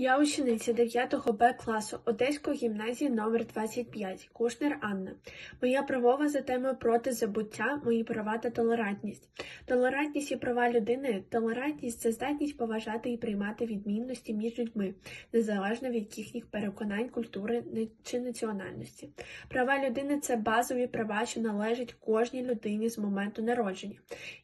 Я учениця 9 Б класу Одеської гімназії номер 25 Кушнер Анна. Моя правова за темою проти забуття, мої права та толерантність. Толерантність і права людини. Толерантність це здатність поважати і приймати відмінності між людьми, незалежно від їхніх переконань, культури чи національності. Права людини це базові права, що належать кожній людині з моменту народження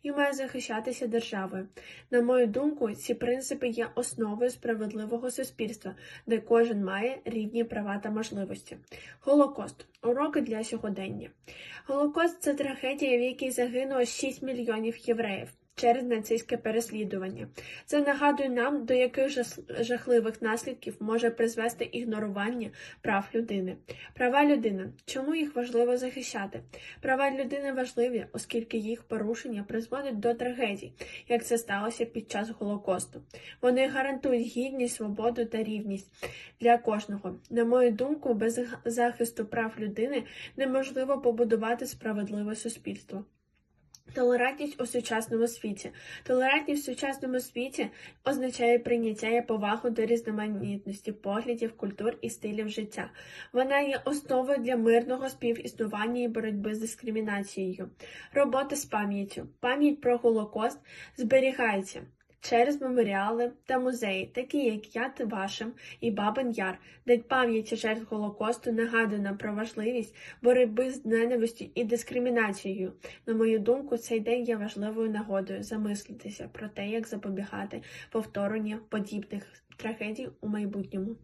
і має захищатися державою. На мою думку, ці принципи є основою справедливого суспільства, де кожен має рівні права та можливості. Голокост уроки для сьогодення. Голокост це трагедія, в якій загинуло 6 мільйонів євреїв. Через нацистське переслідування це нагадує нам, до яких жахливих наслідків може призвести ігнорування прав людини. Права людини. Чому їх важливо захищати? Права людини важливі, оскільки їх порушення призводить до трагедій, як це сталося під час Голокосту. Вони гарантують гідність, свободу та рівність для кожного. На мою думку, без захисту прав людини неможливо побудувати справедливе суспільство. Толерантність у сучасному світі. Толерантність в сучасному світі означає прийняття і повагу до різноманітності поглядів, культур і стилів життя. Вона є основою для мирного співіснування і боротьби з дискримінацією. Робота з пам'яттю. Пам'ять про Голокост зберігається через меморіали та музеї, такі як Яд Вашим і Бабин Яр, де пам'ять жертв Голокосту нагадана про важливість боротьби з ненавистю і дискримінацією. На мою думку, цей день є важливою нагодою замислитися про те, як запобігати повторенню подібних трагедій у майбутньому.